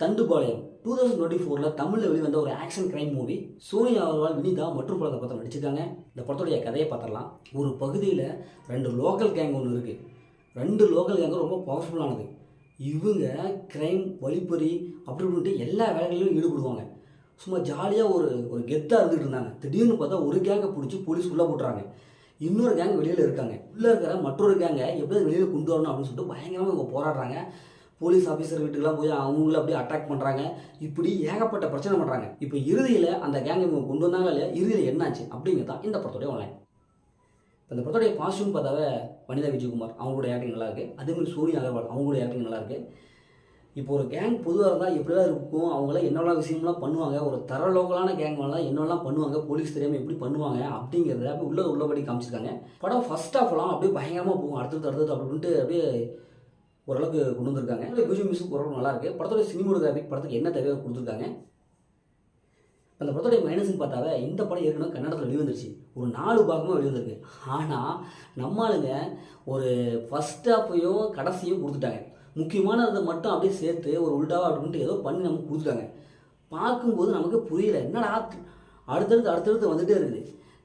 Thandupalayam two thousand twenty ஃபோரில் தமிழில் வெளிவந்த ஒரு action crime movie Sonia Agarwal Vinitha மற்றும் பல படத்தில் நடிச்சிருக்காங்க. இந்த படத்துடைய கதையை பார்த்துடலாம். ஒரு பகுதியில் ரெண்டு லோக்கல் கேங் ஒன்று இருக்குது ரெண்டு லோக்கல் கேங்கும் ரொம்ப பவர்ஃபுல்லானது இவங்க கிரைம் வழிப்பறி அப்படி இப்படின்ட்டு எல்லா வேலைகளிலும் ஈடுபடுவாங்க. சும்மா ஜாலியாக ஒரு ஒரு கெத்தாக இருந்துகிட்டு இருந்தாங்க. திடீர்னு பார்த்தா ஒரு கேங்கை பிடிச்சி போலீஸ் உள்ளே போட்டுறாங்க. இன்னொரு கேங் வெளியில் இருக்காங்க. உள்ளே இருக்கிற மற்றொரு கேங்கை எப்படி வெளியில் கொண்டு வரணும் அப்படின்னு சொல்லிட்டு பயங்கரமாக இவங்க போராடுறாங்க. போலீஸ் ஆஃபீஸர் வீட்டுக்கெல்லாம் போய் அவங்கள அப்படியே அட்டாக் பண்ணுறாங்க இப்படி ஏகப்பட்ட பிரச்சனை பண்ணுறாங்க இப்போ இறுதியில் அந்த கேங்கை இவங்க கொண்டு வந்தாங்க இல்லையா? இறுதியில் என்னாச்சு? அப்படிங்கிறது தான் இந்த படத்துடைய ஒன்லைன் இப்போ இந்த படத்துடைய பாசிட்டிவ் பார்த்தாவே வனிதா விஜயகுமார் அவங்களோட ஆக்டிங் நல்லா இருக்குது அதேமாதிரி சூரிய அகர்வால் அவங்களோட ஆக்டிங் நல்லா இருக்குது இப்போ ஒரு கேங் பொதுவாக இருந்தால் எப்படிலாம் இருக்கும்? அவங்களாம் என்னெல்லாம் விஷயம்லாம் பண்ணுவாங்க? ஒரு தர லோக்கலான கேங்லாம் என்னெல்லாம் பண்ணுவாங்க? போலீஸ் தெரியாமல் எப்படி பண்ணுவாங்க? அப்படிங்கிறத அப்படியே உள்ளது உள்ளபடி காமிச்சிருக்காங்க. படம் ஃபஸ்ட் ஆஃப்லாம் அப்படியே பயங்கரமாக போகும். அடுத்தது அடுத்தது அப்படின்ட்டு அப்படியே ஓரளவுக்கு கொண்டு வந்திருக்காங்க. பிஜிஎம் மியூசிக் ஓரளவு நல்லா இருக்கு படத்தோட சினிமோகிராஃபிக் படத்துக்கு என்ன தேவையோ கொடுத்துருக்காங்க. அந்த படத்துடைய மைனஸ்னு பார்த்தாவே இந்த படம் ஏற்கனவே கன்னடத்தில் வெளிவந்துருச்சு. ஒரு நாலு பாகமாக வெளிவந்திருக்கு. ஆனால் நம்மளுங்க ஒரு ஃபஸ்ட் ஹாஃபையும் கடைசியும் கொடுத்துட்டாங்க. முக்கியமானதை மட்டும் அப்படியே சேர்த்து ஒரு உல்டாவா அப்படின்ட்டு ஏதோ பண்ணி நமக்கு கொடுத்துட்டாங்க. பார்க்கும்போது நமக்கு புரியல. என்னடா அடுத்தடுத்து அடுத்தடுத்து வந்துகிட்டே இருக்குது.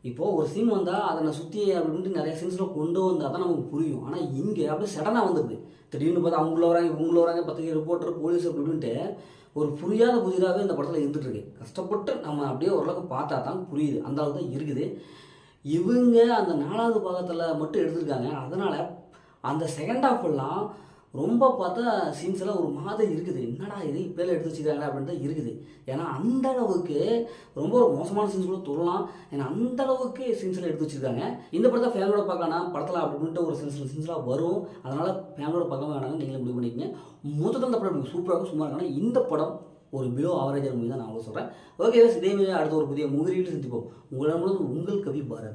இப்போது ஒரு சீன் வந்தால் அதை நான் சுற்றி அப்படின்ட்டு நிறைய சீன்ஸில் கொண்டு வந்தால் தான் நமக்கு புரியும். ஆனால் இங்கே அப்படியே சடனாக வந்துடுது திடீர்னு பார்த்தா அவங்கள வராங்க இவங்கள வராங்க பத்திரிகை ரிப்போர்ட்டர் போலீஸ் அப்படின்ட்டு ஒரு புரியாத புதிராகவே இந்த படத்தில் இருந்துட்டு இருக்கு. கஷ்டப்பட்டு நம்ம அப்படியே ஓரளவுக்கு பார்த்தா தான் புரியுது. அந்த அளவுக்கு தான் இருக்குது. இவங்க அந்த நாலாவது பாகத்தில் மட்டும் எடுத்திருக்காங்க. அதனால் அந்த செகண்ட் ஹாஃப் எல்லாம் ரொம்ப பார்த்தா சீன்ஸ் எல்லாம் ஒரு மாதிரி இருக்குது. என்னடா இது இப்போல எடுத்து வச்சுக்கிறாங்க அப்படின்ட்டு தான் இருக்குது. ஏன்னா அந்த அளவுக்கு ரொம்ப ஒரு மோசமான சீன்ஸ் கூட சொல்லலாம் ஏன்னா அந்த அளவுக்கு சீன்ஸ்லாம் எடுத்து வச்சிருக்காங்க. இந்த படத்தை ஃபேமிலியோட பார்க்கலாம் படத்தில் அப்படின்ட்டு ஒரு சில சில சீன்ஸ்லாம் வரும். அதனால் ஃபேமிலியோட பார்க்காம வேணாங்க நீங்களே முடிவு பண்ணிக்கங்க. மொத்தத்தில் இந்த படம் சூப்பராக சும்மா இருக்காங்க இந்த படம் ஒரு பிலோ ஆவரேஜர் மூவி தான் நான் உங்களுக்கு சொல்கிறேன் ஓகே இதே மாதிரி அடுத்த ஒரு புதிய மூவியில் சந்திப்போம். உங்களோட உங்கள் கவி பாரதி.